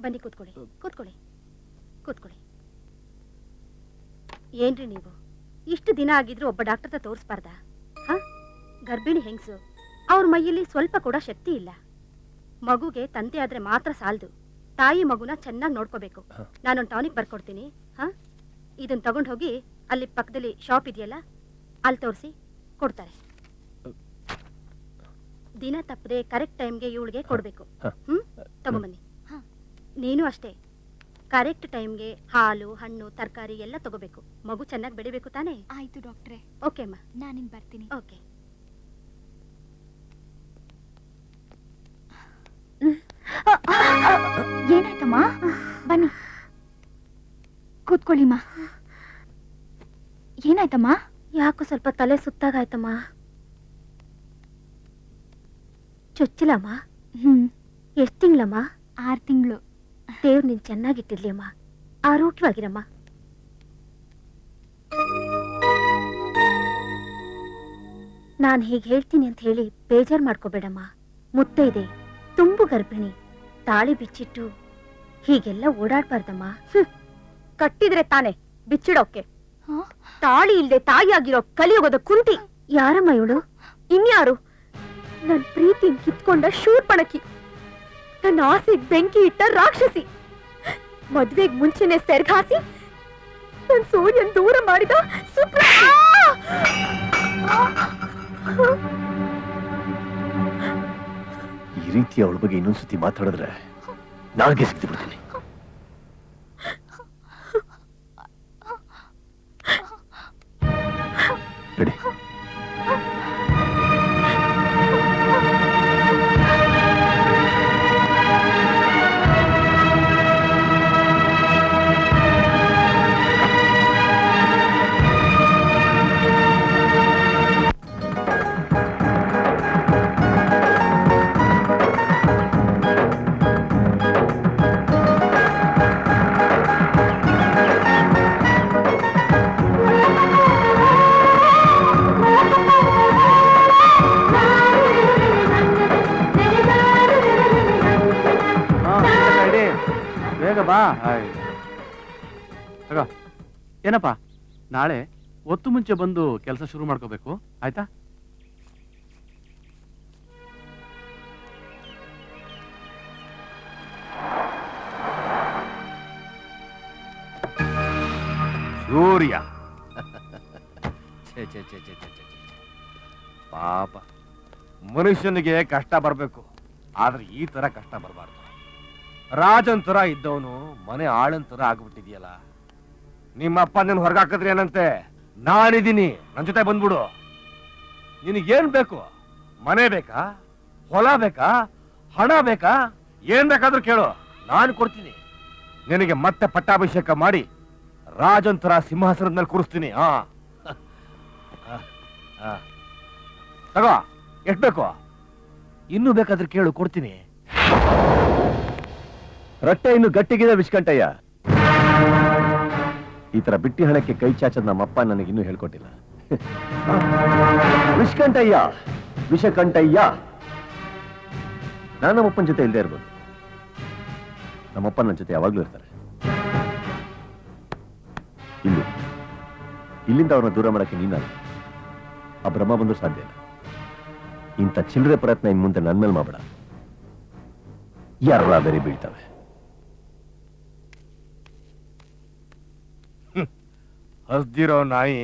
ಬನ್ನಿ ಕೂತ್ಕೊಳ್ಳಿ ಕೂತ್ಕೊಳ್ಳಿ ಕೂತ್ಕೊಳ್ಳಿ. ಏನ್ರಿ ನೀವು? ಇಷ್ಟು ದಿನ ಆಗಿದ್ರು ಒಬ್ಬ ಡಾಕ್ಟರ್ ಹತ್ರ ತೋರಿಸ್ಬಾರ್ದಾ? ಹ? ಗರ್ಭಿಣಿ ಹೆಂಗಸು? ಅವ್ರ ಮೈಯಲ್ಲಿ ಸ್ವಲ್ಪ ಕೂಡ ಶಕ್ತಿ ಇಲ್ಲ. ಮಗುಗೆ ತಂದೆ ಆದ್ರೆ ಮಾತ್ರ ಸಾಲದು. ತಾಯಿ ಮಗುನ ಚೆನ್ನಾಗಿ ನೋಡ್ಕೋಬೇಕು. ನಾನು ನಾನೊಂದು ಟಾನಿಕ್ ಬರ್ಕೊಡ್ತೀನಿ. ಹಾ? ಇದನ್ನ ತಗೊಂಡು ಹೋಗಿ ಅಲ್ಲಿ ಪಕ್ಕದಲ್ಲಿ ಶಾಪ್ ಇದೆಯಲ್ಲ ಅಲ್ಲಿ ತೋರಿಸಿ ಕೊಡ್ತಾರೆ. ದಿನ ತಪ್ಪದೆ ಕರೆಕ್ಟ್ ಟೈಮ್ಗೆ ಇವಳಿಗೆ ಕೊಡ್ಬೇಕು. ಹ್ಮ್? ತಗೊಂಬನ್ನಿ. ನೀನು ಅಷ್ಟೇ. ಕರೆಕ್ಟ್ ಟೈಮ್ಗೆ ಹಾಲು ಹಣ್ಣು ತರಕಾರಿ ಎಲ್ಲ ತಗೋಬೇಕು. ಮಗು ಚೆನ್ನಾಗಿ ಬೆಳಿಬೇಕು ತಾನೇ? ಆಯ್ತು ಡಾಕ್ಟ್ರೆ. ಓಕೆ ಅಮ್ಮ. ನಾನಿನ್ ಬರ್ತೀನಿ. ಓಕೆ. ಏನಾಯ್ತಮ್ಮ? ಬನ್ನಿ. ಕೂತ್ಕೊಳ್ಳಿಮ್ಮ ಏನಾಯ್ತಮ್ಮ? ಯಾಕೋ ಸ್ವಲ್ಪ ತಲೆ ಸುತ್ತಾಗಾಯ್ತಮ್ಮ. ಚೊಚ್ಚಿಲಮ್ಮ? ಹ್ಮ್. ಎಷ್ಟು ತಿಂಗ್ಳಮ್ಮ? ಆರು ತಿಂಗಳು. ದೇವ್ರು ನಿನ್ ಚೆನ್ನಾಗಿಟ್ಟಿರ್ಲಿ ಅಮ್ಮ ಆರೋಗ್ಯವಾಗಿರಮ್ಮ. ನಾನ್ ಹೀಗೆ ಹೇಳ್ತೀನಿ ಅಂತ ಹೇಳಿ ಬೇಜಾರ್ ಮಾಡ್ಕೋಬೇಡಮ್ಮ. ಮುತ್ತೈದೆ ಇದೆ ತುಂಬು ಗರ್ಭಿಣಿ ತಾಳಿ ಬಿಚ್ಚಿಟ್ಟು ಹೀಗೆಲ್ಲ ಓಡಾಡ್ಬಾರ್ದಮ್ಮ. ಕಟ್ಟಿದ್ರೆ ತಾನೆ ಬಿಚ್ಚಿಡೋಕೆ? ತಾಳಿ ಇಲ್ದೆ ತಾಯಿಯಾಗಿರೋ ಕಲಿಯೋಗದ ಕುಂತಿ. ಯಾರಮ್ಮ ಇವಳು? ಇನ್ಯಾರು? ನನ್ ಪ್ರೀತಿ ಕಿತ್ಕೊಂಡ ಶೂರ್ಪಣಕಿ. ನನ್ನ ಆಸೆಗ್ ಬೆಂಕಿ ಇಟ್ಟ ರಾಕ್ಷಸಿ. ಮದ್ವೆಗ್ ಮುಂಚೆನೆ ಸೆರ್ಗಾಸಿ ನನ್ ಸೂರ್ಯನ್ ದೂರ ಮಾಡಿದ ಸುಪ್ರ ಈ ರೀತಿ ಅವಳ ಬಗ್ಗೆ ಇನ್ನೊಂದ್ಸತಿ ಮಾತಾಡಿದ್ರೆ ನಾಲ್ಗೆ ಸಿಕ್ತು ಬಿಡ್ತೀನಿ. ತಗೋ. ಏನಪ್ಪ? ನಾಳೆ ಒತ್ತು ಮುಂಚೆ ಬಂದು ಕೆಲಸ ಶುರು ಮಾಡ್ಕೋಬೇಕು. ಆಯ್ತಾ? ಸೂರ್ಯ. ಛೇ ಛೇ ಛೇ ಛೇ. ಪಾಪ. ಮನುಷ್ಯನಿಗೆ ಕಷ್ಟ ಬರಬೇಕು. ಆದ್ರೆ ಈ ತರ ಕಷ್ಟ ಬರಬಾರ್ದು. ರಾಜನ್ ತರ ಇದ್ದವನು ಮನೆ ಆಳಂತರ ತರ ಆಗ್ಬಿಟ್ಟಿದ್ಯಲ್ಲ. ನಿಮ್ಮಪ್ಪ ನಿನ್ ಹೊರಗಾಕಿದ್ರೆ ಏನಂತೆ? ನಾನಿದ್ದೀನಿ. ನನ್ ಜೊತೆ ಬಂದ್ಬಿಡು. ನಿನಗೇನ್ ಬೇಕು? ಮನೆ ಬೇಕಾ? ಹೊಲ ಬೇಕಾ? ಹಣ ಬೇಕಾ? ಏನ್ ಬೇಕಾದ್ರೂ ಕೇಳು. ನಾನು ಕೊಡ್ತೀನಿ. ನಿನಗೆ ಮತ್ತೆ ಪಟ್ಟಾಭಿಷೇಕ ಮಾಡಿ ರಾಜಂತರ ತರ ಸಿಂಹಾಸನದ ಮೇಲೆ ಕೂರಿಸ್ತೀನಿ ಹಾ. ತಗೋ, ಎಷ್ಟು ಬೇಕು? ಇನ್ನೂ ಬೇಕಾದ್ರೆ ಕೇಳು, ಕೊಡ್ತೀನಿ. ರಟ್ಟೆ ಇನ್ನು ಗಟ್ಟಿಗಿದೆ ವಿಷ್ಕಂಠಯ್ಯ. ಈ ತರ ಬಿಟ್ಟಿ ಹಣಕ್ಕೆ ಕೈ ಚಾಚದ್ ನಮ್ಮಪ್ಪ ಇನ್ನೂ ಹೇಳ್ಕೊಟ್ಟಿಲ್ಲ. ವಿಷ್ಕಂಠಯ್ಯ, ವಿಷಕಂಠಯ್ಯ. ನಾನು ನಮ್ಮಪ್ಪನ ಜೊತೆ ಇಲ್ಲದೆ ಇರ್ಬೋದು. ನಮ್ಮಪ್ಪ ನನ್ನ ಜೊತೆ ಯಾವಾಗ್ಲೂ ಇರ್ತಾರೆ. ಇಲ್ಲಿ. ಇಲ್ಲಿಂದ ಅವ್ರನ್ನ ದೂರ ಮಾಡಕ್ಕೆ ನೀನಲ್ಲ. ಆ ಭ್ರಮ ಬಂದ್ರೂ ಸಾಧ್ಯ ಇಲ್ಲ. ಇಂಥ ಚಿಲ್ಲರೆ ಪ್ರಯತ್ನ ಇನ್ ಮುಂದೆ ನನ್ನ ಮೇಲೆ ಮಾಡಬೇಡ. ಯಾರ ಬೇರೆ ಬೀಳ್ತವೆ? ಹಸ್ದಿರೋ ನಾಯಿ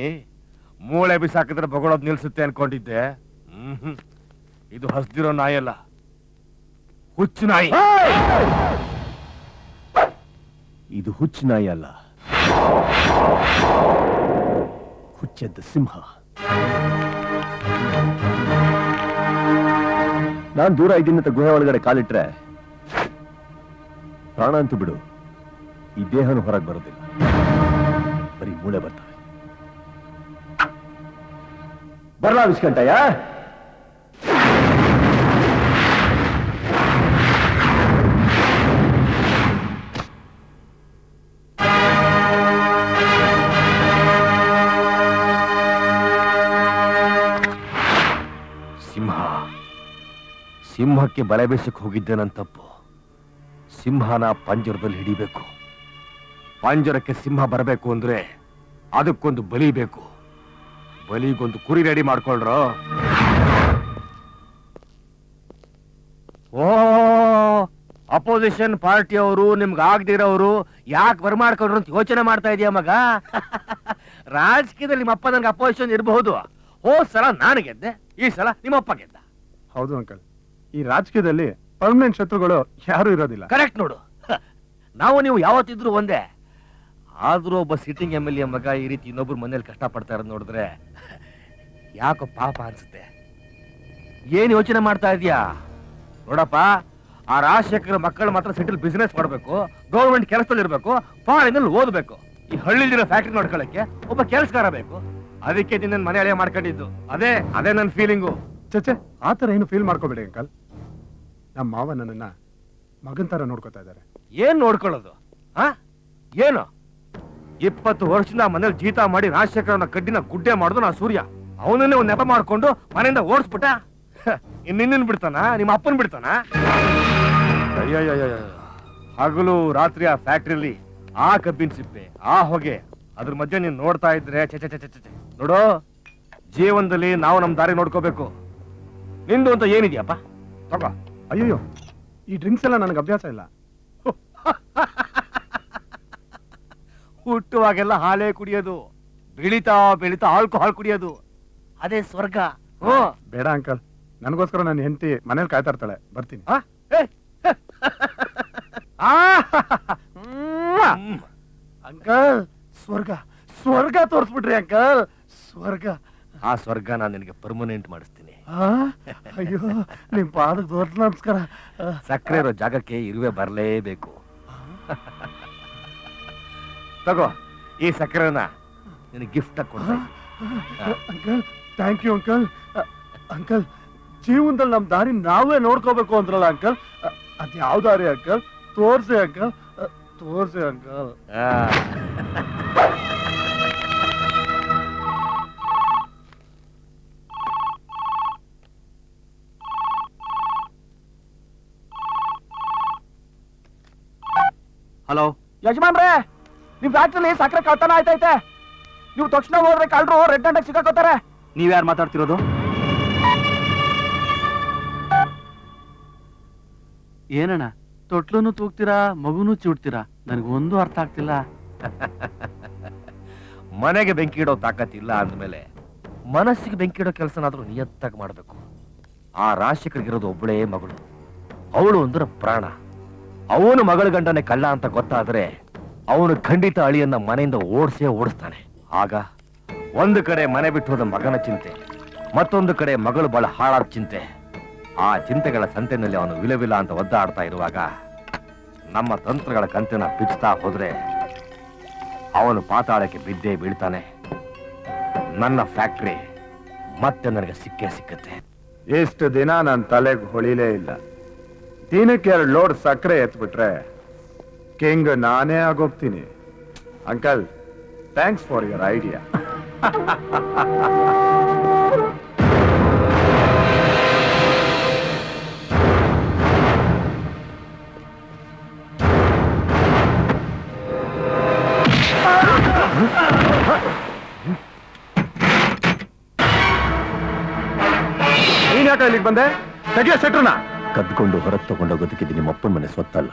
ಮೂಳೆ ಬಿಸಾಕಿದ್ರೆ ಬಗಳೋದ್ ನಿಲ್ಸುತ್ತೆ ಅನ್ಕೊಂಡಿದ್ದೆ. ಹ್ಮ್ ಇದು ಹಸ್ದಿರೋ ನಾಯಿ ಅಲ್ಲ ಹುಚ್ಚು ನಾಯಿ. ಇದು ಹುಚ್ಚು ನಾಯಿ ಅಲ್ಲ. ಹುಚ್ಚೆದ್ದ ಸಿಂಹ. ನಾನ್ ದೂರ ಇದ್ದೀನಿ ಅಂತ ಗುಹೆ ಒಳಗಡೆ ಕಾಲಿಟ್ರೆ ಪ್ರಾಣ ಅಂತೂ ಬಿಡು. ಈ ದೇಹನು ಹೊರಗೆ ಬರೋದಿಲ್ಲ. ಬರೀ ಮೂಳೆ ಬರ್ತವೆ ಬರ್ಲಾ ವಿಸ್ಕಂಟಯ್ಯ ಸಿಂಹ. ಸಿಂಹಕ್ಕೆ ಬಲೆ ಬೇಸಕ್ಕೆ ಹೋಗಿದ್ದೆ ನನ್ನ ತಪ್ಪು ಸಿಂಹನ ಪಂಜರದಲ್ಲಿ ಹಿಡಿಬೇಕು. ಪಂಜರಕ್ಕೆ ಸಿಂಹ ಬರಬೇಕು ಅಂದ್ರೆ ಅದಕ್ಕೊಂದು ಬಲಿ ಬೇಕು. ಬಲಿಗೊಂದು ಕುರಿ ರೆಡಿ ಮಾಡ್ಕೊಳ್ರ. ಓ ಅಪೋಸಿಷನ್ ಪಾರ್ಟಿಯವರು ನಿಮ್ಗೆ ಆಗದಿರೋರು ಯಾಕೆ ಬರ್ಮಾಡ್ಕೊಂಡ್ರು ಅಂತ ಯೋಚನೆ ಮಾಡ್ತಾ ಇದೀಯ ಮಗ? ರಾಜಕೀಯದಲ್ಲಿ ನಿಮ್ಮ ಅಪ್ಪ ನನಗೆ ಅಪೋಸಿಷನ್ ಇರಬಹುದು. ಹೋದ್ ಸಲ ನಾನು ಗೆದ್ದೆ ಈ ಸಲ ನಿಮ್ಮಪ್ಪ ಗೆದ್ದ. ಹೌದು ಅಂಕಲ್. ಈ ರಾಜಕೀಯದಲ್ಲಿ ಪರ್ಮನೆಂಟ್ ಶತ್ರುಗಳು ಯಾರು ಇರೋದಿಲ್ಲ. ಕರೆಕ್ಟ್ ನೋಡು. ನಾವು ನೀವು ಯಾವತ್ತಿದ್ರು ಒಂದೇ. ಆದ್ರೂ ಒಬ್ಬ ಸಿಟ್ಟಿಂಗ್ ಎಂ ಎಲ್ ಎ ಮಗ ಈ ರೀತಿ ಇನ್ನೊಬ್ರು ಮನೇಲಿ ಕಷ್ಟ ಪಡ್ತಾ ಇರೋದು ನೋಡಿದ್ರೆ ಯಾಕೋ ಪಾಪ ಅನ್ಸುತ್ತೆ. ಏನ್ ಯೋಚನೆ ಮಾಡ್ತಾ ಇದೀಯಾ? ನೋಡಪ್ಪ ಆ ರಾಜಶೇಖರ ಮಕ್ಕಳು ಮಾತ್ರ ಸಿಟಿಲ್ ಬಿಸ್ನೆಸ್ ಮಾಡಬೇಕು ಗೌರ್ಮೆಂಟ್ ಕೆಲಸದಲ್ಲಿ ಇರಬೇಕು ಫಾರಿನಲ್ಲಿ ಓದ್ಬೇಕು. ಈ ಹಳ್ಳಿಲಿರೋ ಫ್ಯಾಕ್ಟ್ರಿ ನೋಡ್ಕೊಳಕ್ಕೆ ಒಬ್ಬ ಕೆಲಸಗಾರ ಬೇಕು. ಅದಕ್ಕೆ ನಿನ್ನ ಮನೆ ಅಳೆಯ ಮಾಡ್ಕೊಂಡಿದ್ದು. ಅದೇ ಅದೇ ನನ್ನ ಫೀಲಿಂಗು ಚಚೆ ಆ ಥರ ಏನು ಫೀಲ್ ಮಾಡ್ಕೋಬೇಡಿ ಅಂಕಲ್. ನಮ್ಮ ಮಾವ ನನ್ನನ್ನ ಮಗನ್ ತರ ನೋಡ್ಕೋತಾ ಇದ್ದಾರೆ. ಏನ್ ನೋಡ್ಕೊಳ್ಳೋದು? ಆ? ಏನು? ಇಪ್ಪತ್ತು ವರ್ಷದಿಂದ ಮನೇಲಿ ಜೀತ ಮಾಡಿ ರಾಜಶೇಖರನ ಕಡ್ಡಿನ ಗುಡ್ಡೆ ಮಾಡುದು ನಾ ಸೂರ್ಯ. ಅವನನ್ನೇ ಒಂದ್ ನೆಪ ಮಾಡ್ಕೊಂಡು ಮನೆಯಿಂದ ಓಡಿಸ್ಬಿಟ್ಟ. ಇನ್ನಿನ್ನ ಬಿಡ್ತಾನ? ನಿಮ್ಮ ಅಪ್ಪನ್ ಬಿಡ್ತಾನ. ಹಗಲು ರಾತ್ರಿ ಆ ಫ್ಯಾಕ್ಟ್ರಿಲಿ ಆ ಕಬ್ಬಿನ ಸಿಪ್ಪೆ ಆ ಹೊಗೆ. ಅದ್ರ ಮಧ್ಯೆ ನೀನ್ ನೋಡ್ತಾ ಇದ್ರೆ ಚೆ ಚೆ ಚೆ ಚೆ ಚೆ ಚೆ. ನೋಡು ಜೀವನದಲ್ಲಿ ನಾವು ನಮ್ ದಾರಿ ನೋಡ್ಕೋಬೇಕು. ನಿಂದು ಅಂತ ಏನಿದ್ಯಪ್ಪ? ತಗೋ. ಅಯ್ಯೋ ಈ ಡ್ರಿಂಕ್ಸ್ ಎಲ್ಲ ನನಗೆ ಅಭ್ಯಾಸ ಇಲ್ಲ. ಹುಟ್ಟುವಾಗೆಲ್ಲ ಹಾಲೇ ಕುಡಿಯೋದು ಬೆಳಿತಾ ಬೆಳಿತಾ ಆಲ್ಕೋಹಾಲ್ ಕುಡಿಯೋದು. ಅದೇ ಸ್ವರ್ಗ. ಓ. ಬೇಡ ಅಂಕಲ್ ನನಗೋಸ್ಕರ ನನ್ನ ಹೆಂಡತಿ ಮನೇಲಿ ಕಾಯ್ತಾ ಇರ್ತಾಳೆ ಬರ್ತೀನಿ. ಆ? ಏ? ಆ! ಅಂಕಲ್ ಸ್ವರ್ಗ ಸ್ವರ್ಗ ತೋರಿಸ್ಬಿಟ್ರಿ ಅಂಕಲ್ ಸ್ವರ್ಗ. ಆ ಸ್ವರ್ಗ ನಾನು ನಿನಗೆ ಪರ್ಮನೆಂಟ್ ಮಾಡಿಸ್ತೀನಿ. ಆ? ಅಯ್ಯೋ ನಿಮ್ ಪಾದಕ್ಕೆ ದೊಡ್ಡ ನಮಸ್ಕಾರ. ಆ, ಸಕ್ಕರೆ ಇರೋ ಜಾಗಕ್ಕೆ ಇರುವೆ ಬರಲೇಬೇಕು. ತಗೋ ಈ ಸಕ್ಕರೆನ ನಿನಗೆ ಗಿಫ್ಟ್ ಕೊಡ್ತಾ uncle thank you uncle. Uncle ಜೀವನದಲ್ಲಿ ನಮ್ ದಾರಿ ನಾವೇ ನೋಡ್ಕೋಬೇಕು ಅಂದ್ರಲ್ಲ ಅಂಕಲ್? ಅದು ಯಾವ ದಾರಿ ಅಂಕಲ್? ತೋರ್ಸಿ ಅಂಕಲ್. ತೋರ್ಸಿ ಅಂಕಲ್. ಆ. ಹಲೋ. ಯಜಮಾನ್ರೆ! ನಿಮ್ ಫ್ಯಾಕ್ಟ್ರಿಲಿ ಸಕ್ಕರೆ ಕಳ್ತನ ಆಯ್ತೈತೆ. ನೀವು ತಕ್ಷಣ ಹೋದ್ರೆ ಕಳ್ರು ರೆಡ್ ಅಂಡಕ್ ಸಿಕ್ಕಾಕೋತಾರೆ. ನೀವ್ಯಾರು ಮಾತಾಡ್ತಿರೋದು? ಏನಣ್ಣ ತೊಟ್ಲುನು ತೂಗ್ತೀರಾ ಮಗುನು ಚೂಡ್ತೀರಾ? ನನಗೊಂದು ಅರ್ಥ ಆಗ್ತಿಲ್ಲ. ಮನೆಗೆ ಬೆಂಕಿ ಇಡೋ ತಾಕತ್ತಿಲ್ಲ ಅಂದ್ಮೇಲೆ ಮನಸ್ಸಿಗೆ ಬೆಂಕಿ ಇಡೋ ಕೆಲಸನಾದ್ರೂ ನಿಯತ್ತಾಗಿ ಮಾಡಬೇಕು. ಆ ರಾಶಿಕರಿಗಿರೋದು ಒಬ್ಬಳೇ ಮಗಳು. ಅವಳು ಅಂದ್ರೆ ಪ್ರಾಣ. ಅವನು ಮಗಳ ಗಂಡನೇ ಕಳ್ಳ ಅಂತ ಗೊತ್ತಾದ್ರೆ ಅವನು ಖಂಡಿತ ಅಳಿಯನ್ನ ಮನೆಯಿಂದ ಓಡಿಸೇ ಓಡಿಸ್ತಾನೆ. ಆಗ ಒಂದು ಕಡೆ ಮನೆ ಬಿಟ್ಟು ಹೋದ ಮಗನ ಚಿಂತೆ, ಮತ್ತೊಂದು ಕಡೆ ಮಗಳು ಬಹಳ ಹಾಳಾದ ಚಿಂತೆ. ಆ ಚಿಂತೆಗಳ ಸಂತೆನಲ್ಲಿ ಅವನು ವಿಲವಿಲ ಅಂತ ಒದ್ದಾಡ್ತಾ ಇರುವಾಗ ನಮ್ಮ ತಂತ್ರಗಳ ಕಂತಿನ ಬಿಚ್ಚುತ್ತಾ ಹೋದ್ರೆ ಅವನು ಪಾತಾಳಕ್ಕೆ ಬಿದ್ದೇ ಬೀಳ್ತಾನೆ. ನನ್ನ ಫ್ಯಾಕ್ಟ್ರಿ ಮತ್ತೆ ನನಗೆ ಸಿಕ್ಕೇ ಸಿಕ್ಕತ್ತೆ. ಎಷ್ಟು ದಿನ ನನ್ನ ತಲೆಗೆ ಹೊಳಿಲೇ ಇಲ್ಲ. ದಿನಕ್ಕೆ ಎರಡು ಲೋಡ್ ಸಕ್ಕರೆ ಎತ್ಬಿಟ್ರೆ ಕಿಂಗ್ ನಾನೇ ಆಗೋಗ್ತೀನಿ. Uncle thanks for your idea ನೀನ್ ಯಾಕೆ ಇಲ್ಲಿಗೆ ಬಂದೆ? ತೆಗಿಯ ಸೆಟ್ರನ ಕದ್ಕೊಂಡು ಹೊರಗೆ ತಗೊಂಡೋಗೋದಕ್ಕೆ ನಿಮ್ಮಪ್ಪನ ಮನೆ ಸ್ವತ್ತಲ್ಲ.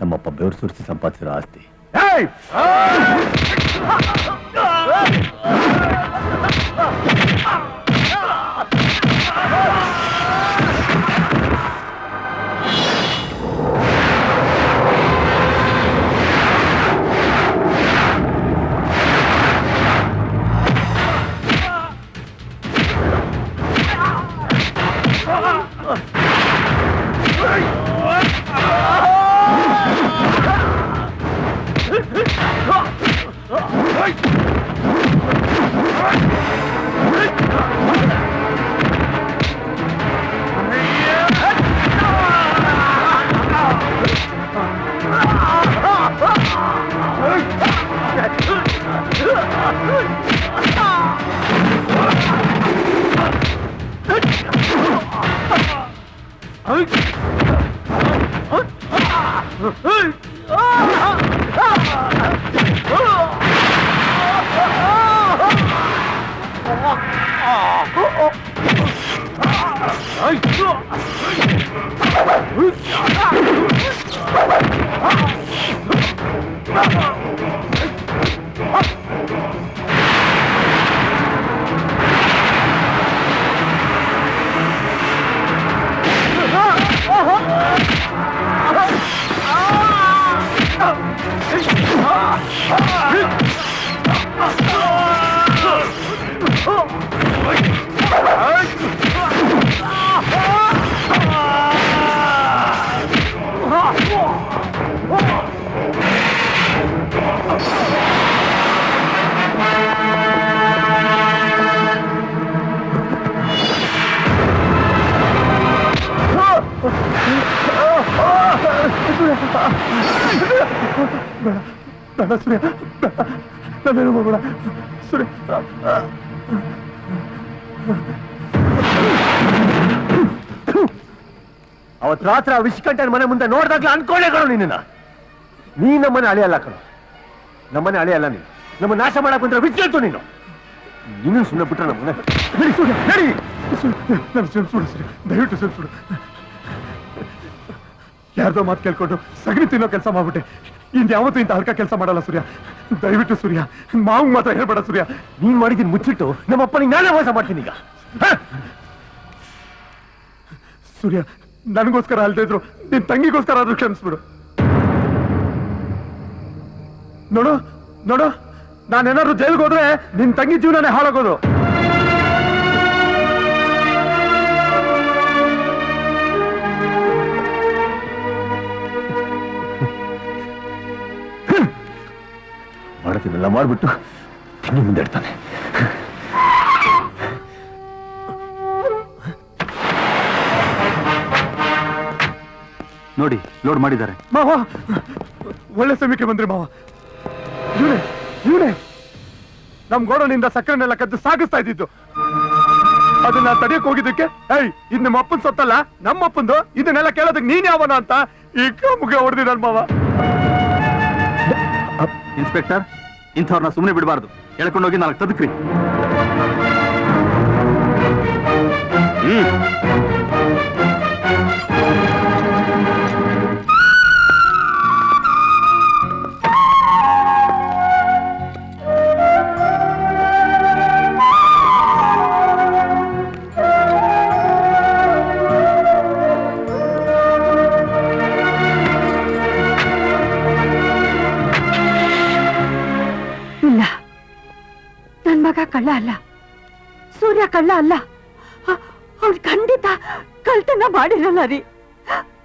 ನಮ್ಮಪ್ಪ ಬೆವರು ಸುರಿಸಿ ಸಂಪಾದಿಸಿರೋ ಆಸ್ತಿ ಏಯ್ Ah! ಬೇಡ ಬೇಡ ನಾನೇನು ಮಾಡಬೇಡ ಸೂರ್ಯ ಅವತ್ ರಾತ್ರಿ ವಿಶ್ಕಂಠನ ಮನೆ ಮುಂದೆ ನೋಡ್ದಾಗ್ಲೂ ಅನ್ಕೊಂಡೇ ಕಣೋ ನಿನ್ನ ನೀ ನಮ್ಮನೆ ಅಳೆಯಲ್ಲ ಕಣೋ. ನಮ್ಮನೆ ಅಳಿಯಲ್ಲ ನೀನು. ನಮ್ಮ ನಾಶ ಮಾಡಕ್ ಬಂದ್ರೆ ವಿಚ್ಚೇಳ್ತು ನೀನು. ನೀನು ಸುಮ್ಮನೆ ಬಿಟ್ರೆ ನಮ್ಮನೆ ಸುಳ್ಳು ಸರಿ ದಯವಿಟ್ಟು ಸುಡು ಯಾರ್ದೋ ಮಾತು ಕೇಳ್ಕೊಂಡು ಸಗಣಿ ತಿನ್ನೋ ಕೆಲಸ ಮಾಡ್ಬಿಟ್ಟೆ. ಇನ್ ಯಾವತ್ತೂ ಇಂಥ ಹಲ್ಕ ಕೆಲಸ ಮಾಡಲ್ಲ ಸೂರ್ಯ. ದಯವಿಟ್ಟು ಸೂರ್ಯ, ಮಾವು ಮಾತ್ರ ಹೇಳ್ಬೇಡ ಸೂರ್ಯ. ನೀನ್ ಮಾಡಿದ್ದೀನಿ ಮುಚ್ಚಿಟ್ಟು ನಮ್ಮಪ್ಪನಿಗೆ ನಾನೇ ಮೋಸ ಮಾಡ್ತೀನಿ ಈಗ? ಸೂರ್ಯ, ನನಗೋಸ್ಕರ ಅಲ್ದೇ ಇದ್ರು, ನಿನ್ ತಂಗಿಗೋಸ್ಕರ ಆದ್ರೂ ಕ್ಷಮಿಸ್ಬಿಡು. ನೋಡು ನೋಡು ನಾನೇನಾದ್ರು ಜೈಲ್ಗೆ ಹೋದ್ರೆ ನಿನ್ ತಂಗಿ ಜೀವನನೇ ಹಾಳಾಗೋದು. ಮಾಡ್ತೀನಲ್ಲ ಮಾಡಿಬಿಟ್ಟು ಇನ್ನು ಮುಂದೆ ಇಡ್ತಾನೆ ನೋಡಿ ಲೋಡ್ ಮಾಡಿದ್ದಾರೆ. ಮಾವ! ಒಳ್ಳೆ ಸಮಯಕ್ಕೆ ಬಂದ್ರಿ ಮಾವ. ಇವನೇ ಇವನೇ ನಮ್ ಗೋಡನಿಂದ ಸಕ್ಕರೆನೆಲ್ಲ ಕದ್ದು ಸಾಗಿಸ್ತಾ ಇದ್ದಿದ್ದು. ಅದನ್ನ ತಡೆಯಕ್ ಹೋಗಿದ್ದಕ್ಕೆ ಏಯ್ ಇದ್ ನಿಮ್ಮ ಅಪ್ಪನ್ ಸೊತ್ತಲ್ಲ? ನಮ್ಮ ಅಪ್ಪಂದು? ಇದನ್ನೆಲ್ಲ ಕೇಳೋದಕ್ಕೆ ನೀನ್ ಯಾವನ ಅಂತ ಈ ಕಾಮುಗೆ ಹೊಡೆದಿದ್ದಾನ ಮಾವ. ಇನ್ಸ್ಪೆಕ್ಟರ್ ಇಂಥವ್ರನ್ನ ಸುಮ್ಮನೆ ಬಿಡಬಾರ್ದು. ಹೇಳ್ಕೊಂಡೋಗಿ ನಾಲ್ಕು ತದಕ್ರಿ ಹ್ಮ್. ಮಗ ಕಳ್ಳ ಅಲ್ಲ. ಸೂರ್ಯ ಕಳ್ಳ ಅಲ್ಲ. ಅವ್ರು ಖಂಡಿತ ಕಳ್ತನ ಮಾಡಿರಲ್ಲ ರೀ.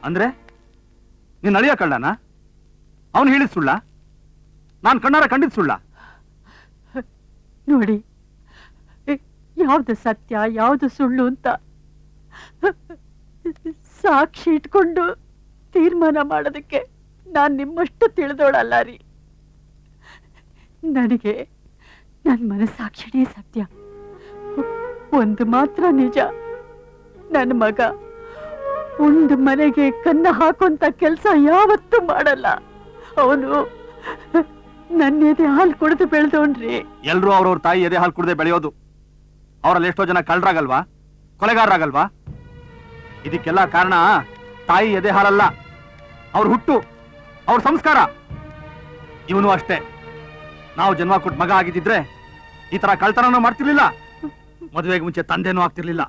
ಅಂದ್ರೆ? ನೀನ್ ಅಳಿಯ ಕಳ್ಳನ? ಅವನು ಹೇಳಿದ ಸುಳ್ಳ? ನಾನ್ ಕಣ್ಣಾರ ಕಂಡಿದ್ ಸುಳ್ಳ? ನೋಡಿ ಯಾವ್ದು ಸತ್ಯ ಯಾವ್ದು ಸುಳ್ಳು ಅಂತ ಸಾಕ್ಷಿ ಇಟ್ಕೊಂಡು ತೀರ್ಮಾನ ಮಾಡೋದಕ್ಕೆ ನಾನ್ ನಿಮ್ಮಷ್ಟು ತಿಳಿದೋಳಲ್ಲ ರೀ. ನನಗೆ ನನ್ನ ಮನಸ್ಸಾಕ್ಷಿನೇ ಸತ್ಯ. ಒಂದು ಮಾತ್ರ ನಿಜ. ನನ್ನ ಮಗ ಒಂದು ಮನೆಗೆ ಕನ್ನ ಹಾಕುವಂತ ಕೆಲಸ ಯಾವತ್ತೂ ಮಾಡಲ್ಲ. ಅವನು ನನ್ನ ಎದೆ ಹಾಲು ಕುಡಿದು ಬೆಳೆದವನ್ರಿ ಎಲ್ರೂ ಅವ್ರವ್ರ ತಾಯಿ ಎದೆ ಹಾಲು ಕುಡದೆ ಬೆಳೆಯೋದು. ಅವರಲ್ಲಿ ಎಷ್ಟೋ ಜನ ಕಳ್ಳರಾಗಲ್ವಾ? ಕೊಲೆಗಾರರಾಗಲ್ವಾ? ಇದಕ್ಕೆಲ್ಲ ಕಾರಣ ತಾಯಿ ಎದೆ ಹಾಲಲ್ಲ. ಅವ್ರ ಹುಟ್ಟು, ಅವ್ರ ಸಂಸ್ಕಾರ. ಇವನು ಅಷ್ಟೇ. ನಾವು ಜನ್ಮ ಕೊಟ್ಟು ಮಗ ಆಗಿದ್ದಿದ್ರೆ ಈ ತರ ಕಳ್ತನನೂ ಮಾಡ್ತಿರ್ಲಿಲ್ಲ. ಮದುವೆಗೆ ಮುಂಚೆ ತಂದೆನೂ ಆಗ್ತಿರ್ಲಿಲ್ಲ.